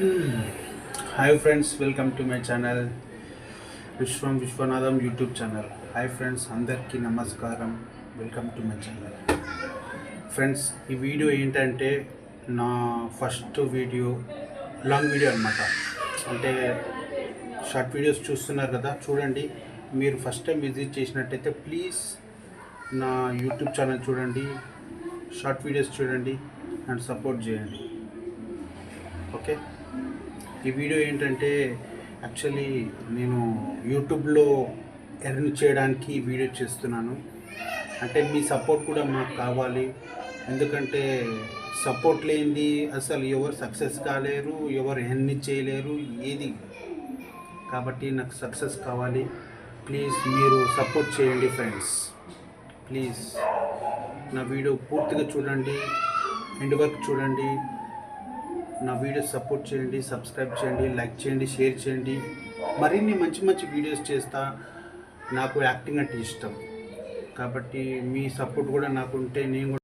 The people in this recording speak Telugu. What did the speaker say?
Hi friends welcome to my channel Vishwam Vishwanatham YouTube channel hi friends అందరికీ నమస్కారం welcome to my channel friends ఈ వీడియో ఏంటంటే నా ఫస్ట్ వీడియో లాంగ్ వీడియో అనమాట అంటే షార్ట్ వీడియోస్ చూస్తున్నారు కదా చూడండి. మీరు ఫస్ట్ టైం విజిట్ చేసినట్టయితే ప్లీజ్ నా యూట్యూబ్ ఛానల్ చూడండి షార్ట్ వీడియోస్ చూడండి అండ్ సపోర్ట్ చేయండి. ఓకే ఈ వీడియో ఏంటంటే యాక్చువల్లీ నేను యూట్యూబ్లో ఎర్న్ చేయడానికి వీడియో చేస్తున్నాను. అంటే మీ సపోర్ట్ కూడా మాకు కావాలి. ఎందుకంటే సపోర్ట్ లేనిది అసలు ఎవరు సక్సెస్ కాలేరు ఎవరు ఎర్న్ చేయలేరు ఏది కాబట్టి నాకు సక్సెస్ కావాలి. ప్లీజ్ మీరు సపోర్ట్ చేయండి ఫ్రెండ్స్. ప్లీజ్ నా వీడియో పూర్తిగా చూడండి ఎండ్ వరకు చూడండి. నా వీడియో సపోర్ట్ చేయండి సబ్స్క్రైబ్ చేయండి లైక్ చేయండి షేర్ చేయండి. మరిన్ని మంచి మంచి వీడియోస్ చేస్తా నాకు యాక్టింగ్ అంటే ఇష్టం. కాబట్టి మీ సపోర్ట్ కూడా నాకు ఉంటే నేను కూడా